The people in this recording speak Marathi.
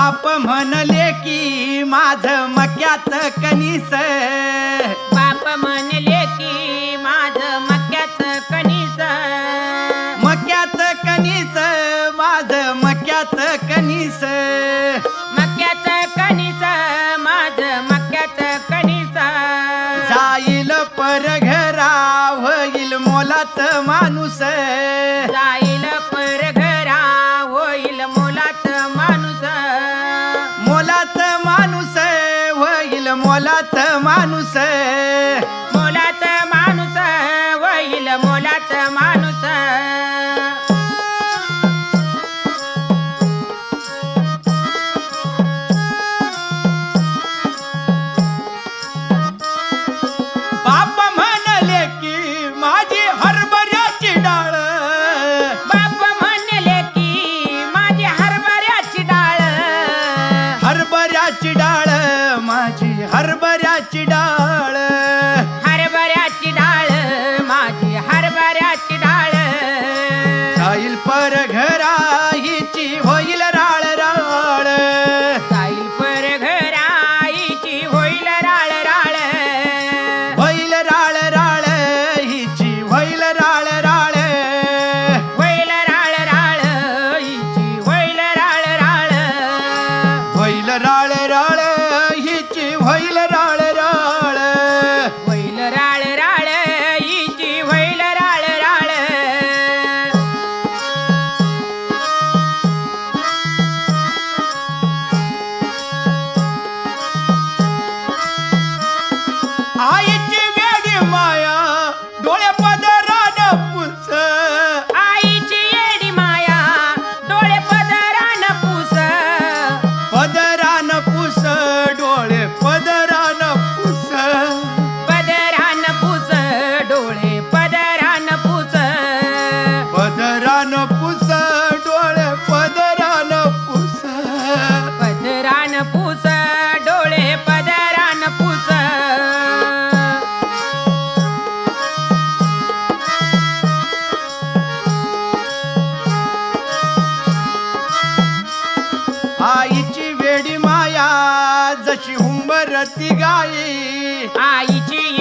म्हणले की माझ मक्याच कणीस बाप म्हणले की माझ मक्याच कणीस मक्याच कणीस माझ मक्याच कणीस मक्याच कणीस माझ मक्याच कणीस जाईल परघरा होईल मोलाच माणूस. मोलाच माणूस. राळ राळ हिची होईल राळ राळ. होईल राळ राळ हिची होईल राळ राळ. आईची आईची वेडी माया जशी हुंबरती गाई. आईची